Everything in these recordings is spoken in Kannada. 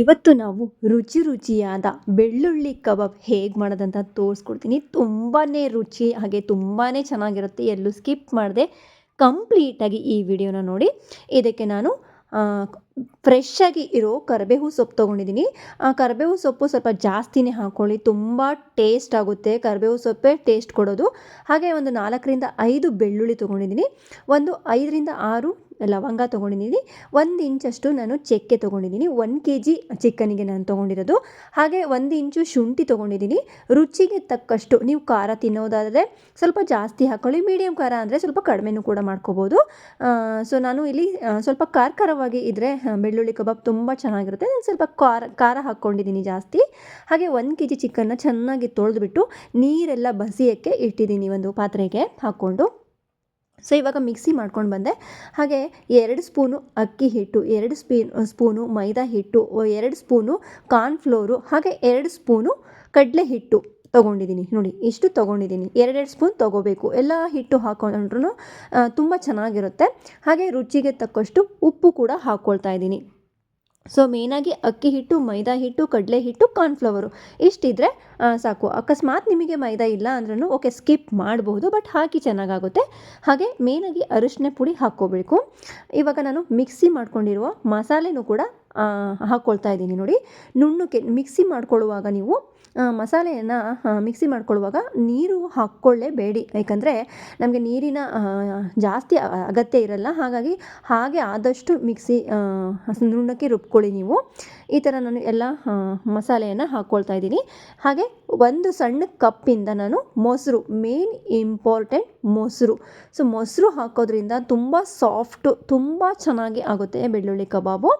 ಇವತ್ತು ನಾವು ರುಚಿ ರುಚಿಯಾದ ಬೆಳ್ಳುಳ್ಳಿ ಕಬಾಬ್ ಹೇಗೆ ಮಾಡೋದಂತ ತೋರಿಸ್ಕೊಡ್ತೀನಿ. ತುಂಬಾ ರುಚಿ ಹಾಗೆ ತುಂಬಾ ಚೆನ್ನಾಗಿರುತ್ತೆ. ಎಲ್ಲೂ ಸ್ಕಿಪ್ ಮಾಡದೆ ಕಂಪ್ಲೀಟಾಗಿ ಈ ವಿಡಿಯೋನ ನೋಡಿ. ಇದಕ್ಕೆ ನಾನು ಫ್ರೆಶ್ಶಾಗಿ ಇರೋ ಕರಿಬೇವು ಸೊಪ್ಪು ತೊಗೊಂಡಿದ್ದೀನಿ. ಕರಿಬೇವು ಸೊಪ್ಪು ಸ್ವಲ್ಪ ಜಾಸ್ತಿನೇ ಹಾಕ್ಕೊಳ್ಳಿ ತುಂಬ ಟೇಸ್ಟ್ ಆಗುತ್ತೆ. ಕರಿಬೇವು ಸೊಪ್ಪೇ ಟೇಸ್ಟ್ ಕೊಡೋದು. ಹಾಗೆ ಒಂದು ನಾಲ್ಕರಿಂದ ಐದು ಬೆಳ್ಳುಳ್ಳಿ ತೊಗೊಂಡಿದ್ದೀನಿ. ಒಂದು ಐದರಿಂದ ಆರು ಲವಂಗ ತೊಗೊಂಡಿದ್ದೀನಿ ಒಂದು ಇಂಚಷ್ಟು ನಾನು ಚಕ್ಕೆ ತೊಗೊಂಡಿದ್ದೀನಿ ಒಂದು ಕೆ ಜಿ ಚಿಕನಿಗೆ ನಾನು ತೊಗೊಂಡಿರೋದು. ಹಾಗೆ ಒಂದು ಇಂಚು ಶುಂಠಿ ತೊಗೊಂಡಿದ್ದೀನಿ ರುಚಿಗೆ ತಕ್ಕಷ್ಟು ನೀವು ಖಾರ ತಿನ್ನೋದಾದರೆ ಸ್ವಲ್ಪ ಜಾಸ್ತಿ ಹಾಕ್ಕೊಳ್ಳಿ ಮೀಡಿಯಂ ಖಾರ ಅಂದರೆ ಸ್ವಲ್ಪ ಕಡಿಮೆನೂ ಕೂಡ ಮಾಡ್ಕೋಬೋದು. ಸೊ ನಾನು ಇಲ್ಲಿ ಸ್ವಲ್ಪ ಖಾರ ಖಾರವಾಗಿ ಇದ್ದರೆ ಬೆಳ್ಳುಳ್ಳಿ ಕಬಾಬ್ ತುಂಬ ಚೆನ್ನಾಗಿರುತ್ತೆ. ನಾನು ಸ್ವಲ್ಪ ಖಾರ ಖಾರ ಹಾಕ್ಕೊಂಡಿದ್ದೀನಿ ಜಾಸ್ತಿ. ಹಾಗೆ ಒಂದು ಕೆ ಜಿ ಚಿಕನ್ನ ಚೆನ್ನಾಗಿ ತೊಳೆದುಬಿಟ್ಟು ನೀರೆಲ್ಲ ಬಸಿಯೋಕ್ಕೆ ಇಟ್ಟಿದ್ದೀನಿ ಒಂದು ಪಾತ್ರೆಗೆ ಹಾಕ್ಕೊಂಡು. ಸೊ ಇವಾಗ ಮಿಕ್ಸಿ ಮಾಡ್ಕೊಂಡು ಬಂದೆ. ಹಾಗೆ ಎರಡು ಸ್ಪೂನು ಅಕ್ಕಿ ಹಿಟ್ಟು, ಎರಡು ಸ್ಪೀನ್ ಸ್ಪೂನು ಮೈದಾ ಹಿಟ್ಟು ಎರಡು ಸ್ಪೂನು ಕಾರ್ನ್ಫ್ಲೋರು ಹಾಗೆ ಎರಡು ಸ್ಪೂನು ಕಡಲೆ ಹಿಟ್ಟು ತೊಗೊಂಡಿದ್ದೀನಿ. ನೋಡಿ, ಇಷ್ಟು ತೊಗೊಂಡಿದ್ದೀನಿ. ಎರಡೆರಡು ಸ್ಪೂನ್ ತೊಗೋಬೇಕು. ಎಲ್ಲ ಹಿಟ್ಟು ಹಾಕೊಂಡ್ರೂ ತುಂಬ ಚೆನ್ನಾಗಿರುತ್ತೆ. ಹಾಗೆ ರುಚಿಗೆ ತಕ್ಕಷ್ಟು ಉಪ್ಪು ಕೂಡ ಹಾಕ್ಕೊಳ್ತಾ ಇದ್ದೀನಿ. ಸೊ ಮೇಯ್ನಾಗಿ ಅಕ್ಕಿ ಹಿಟ್ಟು, ಮೈದಾ ಹಿಟ್ಟು, ಕಡಲೆ ಹಿಟ್ಟು ಕಾರ್ನ್ಫ್ಲವರು ಇಷ್ಟಿದ್ರೆ ಸಾಕು. ಅಕಸ್ಮಾತ್ ನಿಮಗೆ ಮೈದಾ ಇಲ್ಲ ಅಂದ್ರೂ ಓಕೆ ಸ್ಕಿಪ್ ಮಾಡಬಹುದು ಬಟ್ ಹಾಕಿ ಚೆನ್ನಾಗಾಗುತ್ತೆ. ಹಾಗೆ ಮೇನಾಗಿ ಅರಿಶಿನ ಪುಡಿ ಹಾಕ್ಕೋಬೇಕು. ಇವಾಗ ನಾನು ಮಿಕ್ಸಿ ಮಾಡ್ಕೊಂಡಿರುವ ಮಸಾಲೆನೂ ಕೂಡ ಹಾಕ್ಕೊಳ್ತಾ ಇದ್ದೀನಿ ನೋಡಿ. ನುಣ್ಣಕ್ಕೆ ಮಿಕ್ಸಿ ಮಾಡ್ಕೊಳ್ಳುವಾಗ ನೀವು ಮಸಾಲೆಯನ್ನು ಮಿಕ್ಸಿ ಮಾಡ್ಕೊಳ್ಳುವಾಗ ನೀರು ಹಾಕ್ಕೊಳ್ಳೇಬೇಡಿ. ಯಾಕಂದರೆ ನಮಗೆ ನೀರಿನ ಜಾಸ್ತಿ ಅಗತ್ಯ ಇರಲ್ಲ. ಹಾಗಾಗಿ ಹಾಗೆ ಆದಷ್ಟು ಮಿಕ್ಸಿ ನುಣ್ಣಕ್ಕೆ ರುಬ್ಕೊಳ್ಳಿ ನೀವು. ಈ ಥರ ನಾನು ಎಲ್ಲ ಮಸಾಲೆಯನ್ನು ಹಾಕ್ಕೊಳ್ತಾ ಇದ್ದೀನಿ. ಹಾಗೆ ಒಂದು ಸಣ್ಣ ಕಪ್ಪಿಂದ ನಾನು ಮೊಸರು ಮೇನ್ ಇಂಪಾರ್ಟೆಂಟ್ ಮೊಸರು. ಸೊ ಮೊಸರು ಹಾಕೋದ್ರಿಂದ ತುಂಬ ಸಾಫ್ಟು ತುಂಬ ಚೆನ್ನಾಗಿ ಆಗುತ್ತೆ ಬೆಳ್ಳುಳ್ಳಿ ಕಬಾಬು.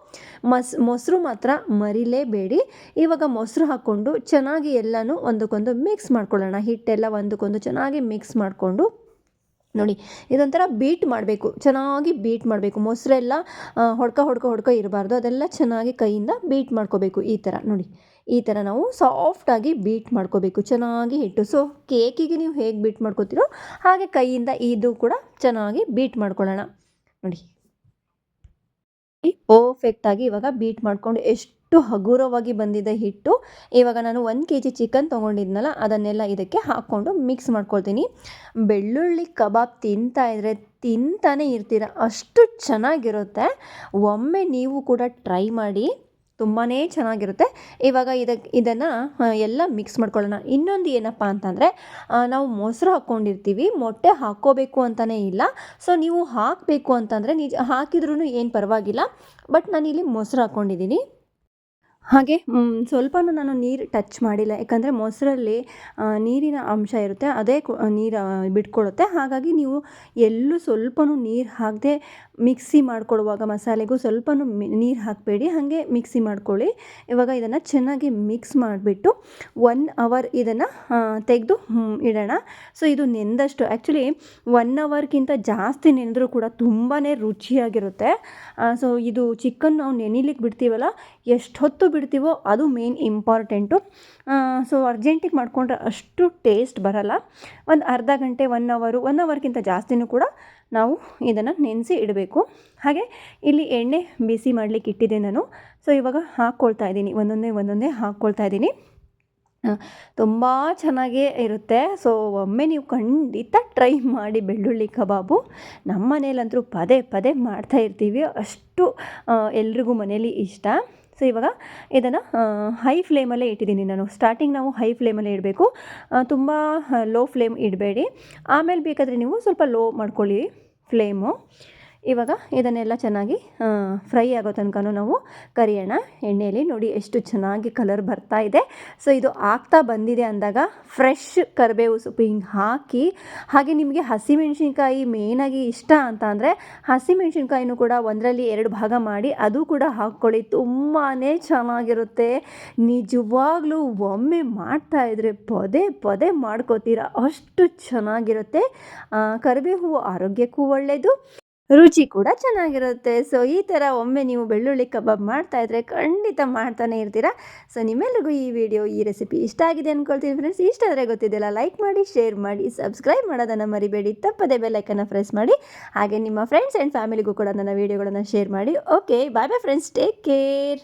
ಮೊಸರು ಮಾತ್ರ ಮರಿಲೇಬೇಡಿ. ಇವಾಗ ಮೊಸರು ಹಾಕ್ಕೊಂಡು ಚೆನ್ನಾಗಿ ಎಲ್ಲನೂ ಒಂದಕ್ಕೊಂದು ಮಿಕ್ಸ್ ಮಾಡ್ಕೊಳ್ಳೋಣ. ಹಿಟ್ಟೆಲ್ಲ ಒಂದಕ್ಕೊಂದು ಚೆನ್ನಾಗಿ ಮಿಕ್ಸ್ ಮಾಡಿಕೊಂಡು. ನೋಡಿ, ಇದೊಂಥರ ಬೀಟ್ ಮಾಡಬೇಕು. ಚೆನ್ನಾಗಿ ಬೀಟ್ ಮಾಡಬೇಕು. ಮೊಸರೆಲ್ಲ ಹೊಡ್ಕ ಹೊಡ್ಕ ಹೊಡ್ಕ ಇರಬಾರ್ದು. ಅದೆಲ್ಲ ಚೆನ್ನಾಗಿ ಕೈಯಿಂದ ಬೀಟ್ ಮಾಡ್ಕೋಬೇಕು. ಈ ಥರ ನೋಡಿ. ಈ ಥರ ನಾವು ಸಾಫ್ಟಾಗಿ ಬೀಟ್ ಮಾಡ್ಕೋಬೇಕು. ಚೆನ್ನಾಗಿ ಹಿಟ್ಟು. ಸೊ ಕೇಕಿಗೆ ನೀವು ಹೇಗೆ ಬೀಟ್ ಮಾಡ್ಕೋತೀರೋ ಹಾಗೆ ಕೈಯಿಂದ ಇದು ಕೂಡ ಚೆನ್ನಾಗಿ ಬೀಟ್ ಮಾಡ್ಕೊಳ್ಳೋಣ. ನೋಡಿ. ಪರ್ಫೆಕ್ಟಾಗಿ ಇವಾಗ ಬೀಟ್ ಮಾಡಿಕೊಂಡು ಎಷ್ಟು ಹಗುರವಾಗಿ ಬಂದಿದೆ ಹಿಟ್ಟು. ಇವಾಗ ನಾನು ಒಂದು ಕೆ ಜಿ ಚಿಕನ್ ತೊಗೊಂಡಿದ್ನಲ್ಲ, ಅದನ್ನೆಲ್ಲ ಇದಕ್ಕೆ ಹಾಕ್ಕೊಂಡು ಮಿಕ್ಸ್ ಮಾಡ್ಕೊಳ್ತೀನಿ. ಬೆಳ್ಳುಳ್ಳಿ ಕಬಾಬ್ ತಿಂತಾ ಇದ್ರೆ ತಿಂತಾನೆ ಇರ್ತೀರ, ಅಷ್ಟು ಚೆನ್ನಾಗಿರುತ್ತೆ. ಒಮ್ಮೆ ನೀವು ಕೂಡ ಟ್ರೈ ಮಾಡಿ. ತುಂಬಾ ಚೆನ್ನಾಗಿರುತ್ತೆ. ಇವಾಗ ಇದಕ್ಕೆ ಇದನ್ನು ಎಲ್ಲ ಮಿಕ್ಸ್ ಮಾಡ್ಕೊಳ್ಳೋಣ. ಇನ್ನೊಂದು ಏನಪ್ಪ ಅಂತಂದರೆ ನಾವು ಮೊಸರು ಹಾಕ್ಕೊಂಡಿರ್ತೀವಿ. ಮೊಟ್ಟೆ ಹಾಕ್ಕೋಬೇಕು ಅಂತಲೇ ಇಲ್ಲ. ಸೊ ನೀವು ಹಾಕಬೇಕು ಅಂತಂದರೆ ನಿಜ ಹಾಕಿದ್ರೂ ಏನು ಪರವಾಗಿಲ್ಲ. ಬಟ್ ನಾನಿಲ್ಲಿ ಮೊಸರು ಹಾಕ್ಕೊಂಡಿದ್ದೀನಿ. ಹಾಗೆ ಸ್ವಲ್ಪನೂ ನಾನು ನೀರು ಟಚ್ ಮಾಡಿಲ್ಲ. ಯಾಕಂದರೆ ಮೊಸರಲ್ಲಿ ನೀರಿನ ಅಂಶ ಇರುತ್ತೆ, ಅದೇ ನೀರು ಬಿಟ್ಕೊಳ್ಳುತ್ತೆ ಹಾಗಾಗಿ ನೀವು ಎಲ್ಲೂ ಸ್ವಲ್ಪನೂ ನೀರು ಹಾಕದೆ ಮಿಕ್ಸಿ ಮಾಡ್ಕೊಳ್ಳುವಾಗ ಮಸಾಲೆಗೂ ಸ್ವಲ್ಪನೂ ನೀರು ಹಾಕಬೇಡಿ. ಹಾಗೆ ಮಿಕ್ಸಿ ಮಾಡ್ಕೊಳ್ಳಿ. ಇವಾಗ ಇದನ್ನು ಚೆನ್ನಾಗಿ ಮಿಕ್ಸ್ ಮಾಡಿಬಿಟ್ಟು ಒನ್ ಅವರ್ ಇದನ್ನು ತೆಗೆದು ಇಡೋಣ. ಸೊ ಇದು ನೆಂದಷ್ಟು. ಆ್ಯಕ್ಚುಲಿ ಒನ್ ಅವರ್ಗಿಂತ ಜಾಸ್ತಿ ನೆನೆದ್ರೂ ಕೂಡ ತುಂಬಾ ರುಚಿಯಾಗಿರುತ್ತೆ. ಸೊ ಇದು ಚಿಕನ್ ನಾವು ನೆನಿಲಿಕ್ಕೆ ಬಿಡ್ತೀವಲ್ಲ, ಎಷ್ಟು ಹೊತ್ತು ಬಿಡ್ತೀವೋ ಅದು ಮೇನ್ ಇಂಪಾರ್ಟೆಂಟು ಸೊ ಅರ್ಜೆಂಟಿಗೆ ಮಾಡಿಕೊಂಡ್ರೆ ಅಷ್ಟು ಟೇಸ್ಟ್ ಬರಲ್ಲ. ಒಂದು ಅರ್ಧ ಗಂಟೆ ಒನ್ ಅವರು ಒನ್ ಅವರ್ಗಿಂತ ಜಾಸ್ತಿನೂ ಕೂಡ ನಾವು ಇದನ್ನು ನೆನೆಸಿ ಇಡಬೇಕು. ಹಾಗೆ ಇಲ್ಲಿ ಎಣ್ಣೆ ಬಿಸಿ ಮಾಡಲಿಕ್ಕೆ ಇಟ್ಟಿದ್ದೆ ನಾನು. ಸೊ ಇವಾಗ ಹಾಕ್ಕೊಳ್ತಾ ಇದ್ದೀನಿ. ಒಂದೊಂದೇ ಒಂದೊಂದೇ ಹಾಕ್ಕೊಳ್ತಾ ಇದ್ದೀನಿ. ತುಂಬ ಚೆನ್ನಾಗೇ ಇರುತ್ತೆ. ಸೊ ಒಮ್ಮೆ ನೀವು ಖಂಡಿತ ಟ್ರೈ ಮಾಡಿ ಬೆಳ್ಳುಳ್ಳಿ ಕಬಾಬು. ನಮ್ಮ ಮನೇಲಂತರೂ ಪದೇ ಪದೇ ಮಾಡ್ತಾ ಇರ್ತೀವಿ. ಅಷ್ಟು ಎಲ್ರಿಗೂ ಮನೇಲಿ ಇಷ್ಟ. ಸೊ ಇವಾಗ ಇದನ್ನು ಹೈ ಫ್ಲೇಮಲ್ಲೇ ಇಟ್ಟಿದ್ದೀನಿ ನಾನು. ಸ್ಟಾರ್ಟಿಂಗ್ ನಾವು ಹೈ ಫ್ಲೇಮಲ್ಲೇ ಇಡಬೇಕು. ತುಂಬ ಲೋ ಫ್ಲೇಮ್ ಇಡಬೇಡಿ. ಆಮೇಲೆ ಬೇಕಾದರೆ ನೀವು ಸ್ವಲ್ಪ ಲೋ ಮಾಡ್ಕೊಳ್ಳಿ ಫ್ಲೇಮು ಇವಾಗ ಇದನ್ನೆಲ್ಲ ಚೆನ್ನಾಗಿ ಫ್ರೈ ಆಗೋ ತನಕ ನಾವು ಕರಿಯೋಣ. ಎಣ್ಣೆಯಲ್ಲಿ ನೋಡಿ ಎಷ್ಟು ಚೆನ್ನಾಗಿ ಕಲರ್ ಬರ್ತಾ ಇದೆ. ಸೊ ಇದು ಆಗ್ತಾ ಬಂದಿದೆ ಅಂದಾಗ ಫ್ರೆಶ್ ಕರಿಬೇವು ಸೊಪ್ಪು ಹಿಂಗೆ ಹಾಕಿ, ಹಾಗೆ ನಿಮಗೆ ಹಸಿಮೆಣ್ಸಿನ್ಕಾಯಿ ಮೇನಾಗಿ ಇಷ್ಟ ಅಂತ ಅಂದರೆ ಹಸಿಮೆಣ್ಸಿನ್ಕಾಯಿನೂ ಕೂಡ ಒಂದರಲ್ಲಿ ಎರಡು ಭಾಗ ಮಾಡಿ ಅದು ಕೂಡ ಹಾಕ್ಕೊಳ್ಳಿ. ತುಂಬಾ ಚೆನ್ನಾಗಿರುತ್ತೆ. ನಿಜವಾಗ್ಲೂ ಒಮ್ಮೆ ಮಾಡ್ತಾ ಇದ್ರೆ ಪದೇ ಪದೇ ಮಾಡ್ಕೋತೀರ. ಅಷ್ಟು ಚೆನ್ನಾಗಿರುತ್ತೆ. ಕರಿಬೇವು ಆರೋಗ್ಯಕ್ಕೂ ಒಳ್ಳೆಯದು ರುಚಿ ಕೂಡ ಚೆನ್ನಾಗಿರುತ್ತೆ. ಸೊ ಈ ಥರ ಒಮ್ಮೆ ನೀವು ಬೆಳ್ಳುಳ್ಳಿ ಕಬಾಬ್ ಮಾಡ್ತಾ ಇದ್ರೆ ಖಂಡಿತ ಮಾಡ್ತಾನೆ ಇರ್ತೀರಾ. ಸೊ ನಿಮ್ಮೆಲ್ಲರಿಗೂ ಈ ವಿಡಿಯೋ ಈ ರೆಸಿಪಿ ಇಷ್ಟ ಆಗಿದೆ ಅಂದ್ಕೊಳ್ತೀನಿ ಫ್ರೆಂಡ್ಸ್ ಇಷ್ಟ ಆದರೆ ಗೊತ್ತಿದೆಯಲ್ಲ ಲೈಕ್ ಮಾಡಿ ಶೇರ್ ಮಾಡಿ ಸಬ್ಸ್ಕ್ರೈಬ್ ಮಾಡೋದನ್ನು ಮರಿಬೇಡಿ. ತಪ್ಪದೆ ಬೆಲ್ಲೈಕನ್ನು ಪ್ರೆಸ್ ಮಾಡಿ. ಹಾಗೆ ನಿಮ್ಮ ಫ್ರೆಂಡ್ಸ್ ಆ್ಯಂಡ್ ಫ್ಯಾಮಿಲಿಗೂ ಕೂಡ ನನ್ನ ವೀಡಿಯೋಗಳನ್ನು ಶೇರ್ ಮಾಡಿ. Okay bye bye friends take care